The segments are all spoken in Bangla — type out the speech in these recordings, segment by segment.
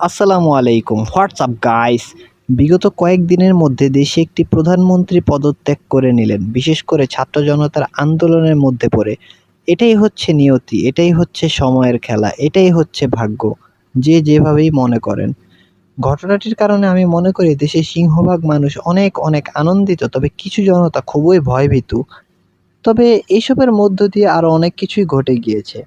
আসসালামু আলাইকুম। হোয়াটসঅ্যাপ গাইস বিগত কয়েকদিনের মধ্যে দেশে একটি প্রধানমন্ত্রী পদত্যাগ করে নিলেন। বিশেষ করে ছাত্র জনতার আন্দোলনের মধ্যে পড়ে। এটাই হচ্ছে নিয়তি, এটাই হচ্ছে সময়ের খেলা, এটাই হচ্ছে ভাগ্য, যে যেভাবেই মনে করেন। ঘটনাটির কারণে আমি মনে করি দেশের সিংহভাগ মানুষ অনেক অনেক আনন্দিত, তবে কিছু জনতা খুবই ভয়ভীতু। তবে এইসবের মধ্য দিয়ে আরও অনেক কিছুই ঘটে গিয়েছে।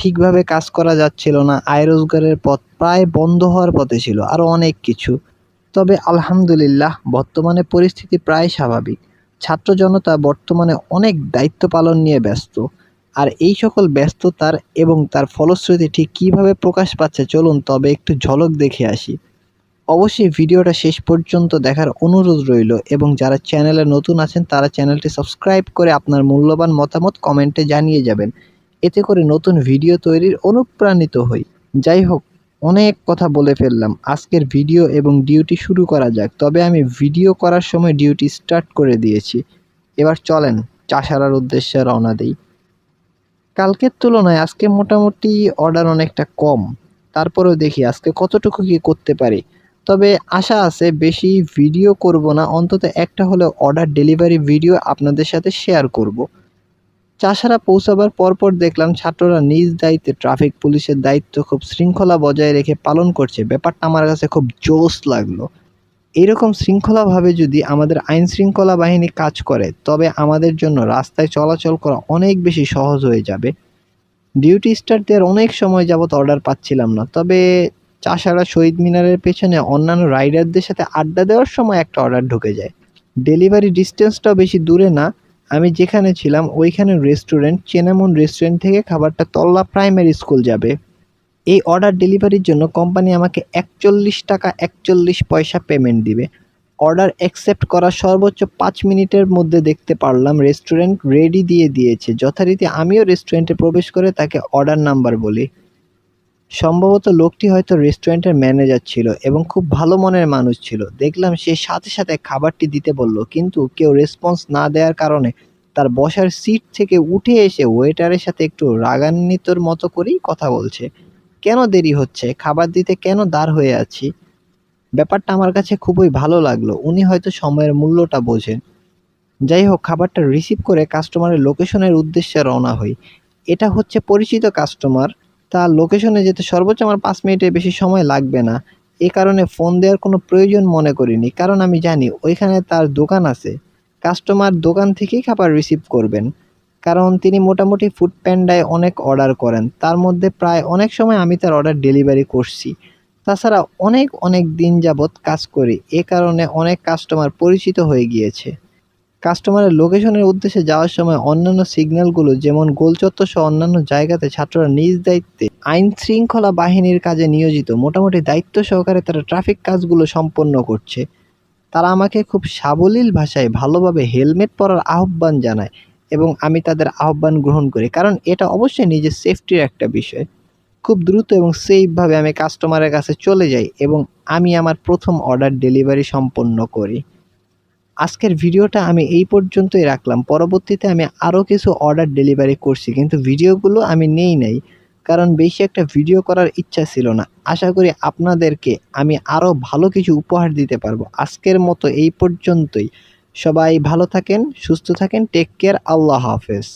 ঠিকভাবে কাজ করা যাচ্ছিল না। আয় রোজগারের পথ প্রায় বন্ধ হওয়ার পথে ছিল আরও অনেক কিছু। তবে আলহামদুলিল্লাহ, বর্তমানে পরিস্থিতি প্রায় স্বাভাবিক। ছাত্র জনতা বর্তমানে অনেক দায়িত্ব পালন নিয়ে ব্যস্ত। আর এই সকল ব্যস্ততার এবং তার ফলশ্রুতি ঠিক কীভাবে প্রকাশ পাচ্ছে, চলুন তবে একটু ঝলক দেখে আসি। অবশ্যই ভিডিওটা শেষ পর্যন্ত দেখার অনুরোধ রইল এবং যারা চ্যানেলে নতুন আছেন, তারা চ্যানেলটি সাবস্ক্রাইব করে আপনার মূল্যবান মতামত কমেন্টে জানিয়ে যাবেন। এতে করে নতুন ভিডিও তৈরির অনুপ্রাণিত হই। যাই হোক, অনেক কথা বলে ফেললাম। আজকের ভিডিও এবং ডিউটি শুরু করা যাক। তবে আমি ভিডিও করার সময় ডিউটি স্টার্ট করে দিয়েছি। এবার চলেন, চাষারার উদ্দেশ্যে রওনা দিই। কালকের তুলনায় আজকে মোটামুটি অর্ডার অনেকটা কম। তারপরেও দেখি আজকে কতটুকু কি করতে পারি। তবে আশা আছে, বেশি ভিডিও করব না, অন্তত একটা হলে অর্ডার ডেলিভারি ভিডিও আপনাদের সাথে শেয়ার করব। চাষারা পৌঁছাবার পরপর দেখলাম ছাত্ররা নিজ দায়িত্বে ট্রাফিক পুলিশের দায়িত্ব খুব শৃঙ্খলা বজায় রেখে পালন করছে। ব্যাপারটা আমার কাছে খুব জোশ লাগল। এরকম শৃঙ্খলাভাবে যদি আমাদের আইন শৃঙ্খলা বাহিনী কাজ করে, তবে আমাদের জন্য রাস্তায় চলাচল করা অনেক বেশি সহজ হয়ে যাবে। ডিউটি স্টার্ট দেওয়ার অনেক সময় যাবত অর্ডার পাচ্ছিলাম না, তবে চাষারা শহীদ মিনারের পেছনে অন্যান্য রাইডারদের সাথে আড্ডা দেওয়ার সময় একটা অর্ডার ঢুকে যায়। ডেলিভারি ডিস্টেন্সটাও বেশি দূরে না আমি যেখানে ছিলাম, ওইখানে রেস্টুরেন্ট চেনামুন রেস্টুরেন্ট থেকে খাবারটা তল্লা প্রাইমারি স্কুল যাবে। এই অর্ডার ডেলিভারির জন্য কোম্পানি আমাকে একচল্লিশ টাকা একচল্লিশ পয়সা পেমেন্ট দিবে। অর্ডার অ্যাকসেপ্ট করা সর্বোচ্চ পাঁচ মিনিটের মধ্যে দেখতে পারলাম রেস্টুরেন্ট রেডি দিয়ে দিয়েছে। যথারীতি আমিও রেস্টুরেন্টে প্রবেশ করে তাকে অর্ডার নাম্বার বলি। সম্ভবত লোকটি হয়তো রেস্টুরেন্টের ম্যানেজার ছিল এবং খুব ভালো মনের মানুষ ছিল। দেখলাম সে সাথে সাথে খাবারটি দিতে বলল, কিন্তু কেউ রেসপন্স না দেওয়ার কারণে তার বসার সিট থেকে উঠে এসে ওয়েটারের সাথে একটু রাগান্বিতর মতো করেই কথা বলছে। কেন দেরি হচ্ছে? খাবার দিতে কেন দাঁড় হয়ে আছি? ব্যাপারটা আমার কাছে খুবই ভালো লাগল। উনি হয়তো সময়ের মূল্যটা বোঝেন। যাই হোক, খাবারটা রিসিভ করে কাস্টমারের লোকেশনের উদ্দেশ্যে রওনা হই। এটা হচ্ছে পরিচিত কাস্টমার। তার লোকেশনে যেতে সর্বোচ্চ আমার পাঁচ মিনিটের বেশি সময় লাগবে না। এ কারণে ফোন দেওয়ার কোনো প্রয়োজন মনে করিনি। কারণ আমি জানি ওইখানে তার দোকান আছে। কাস্টমার দোকান থেকেই খাবার রিসিভ করবেন। কারণ তিনি মোটামুটি ফুড প্যান্ডায় অনেক অর্ডার করেন। তার মধ্যে প্রায় অনেক সময় আমি তার অর্ডার ডেলিভারি করছি। তাছাড়া অনেক অনেক দিন যাবৎ কাজ করি। এ কারণে অনেক কাস্টমার পরিচিত হয়ে গিয়েছে। কাস্টমারের লোকেশনের উদ্দেশ্যে যাওয়ার সময় অন্যান্য সিগন্যালগুলো, যেমন গোলচত্বর সহ অন্যান্য জায়গাতে ছাত্ররা নিজ দায়িত্বে আইন শৃঙ্খলা বাহিনীর কাজে নিয়োজিত। মোটামুটি দায়িত্ব সহকারে তারা ট্রাফিক কাজগুলো সম্পন্ন করছে। তারা আমাকে খুব সাবলীল ভাষায় ভালোভাবে হেলমেট পরার আহ্বান জানায় এবং আমি তাদের আহ্বান গ্রহণ করি, কারণ এটা অবশ্যই নিজের সেফটির একটা বিষয়। খুব দ্রুত এবং সেফভাবে আমি কাস্টমারের কাছে চলে যাই এবং আমি আমার প্রথম অর্ডার ডেলিভারি সম্পন্ন করি। আজকের ভিডিওটা আমি এই পর্যন্তই রাখলাম। পরবর্তীতে আমি আরও কিছু অর্ডার ডেলিভারি করছি, কিন্তু ভিডিওগুলো আমি নেই নাই, কারণ বেশি একটা ভিডিও করার ইচ্ছা ছিল না। আশা করি আপনাদেরকে আমি আরও ভালো কিছু উপহার দিতে পারব। আজকের মতো এই পর্যন্তই। সবাই ভালো থাকেন, সুস্থ থাকেন টেক কেয়ার আল্লাহ হাফেজ।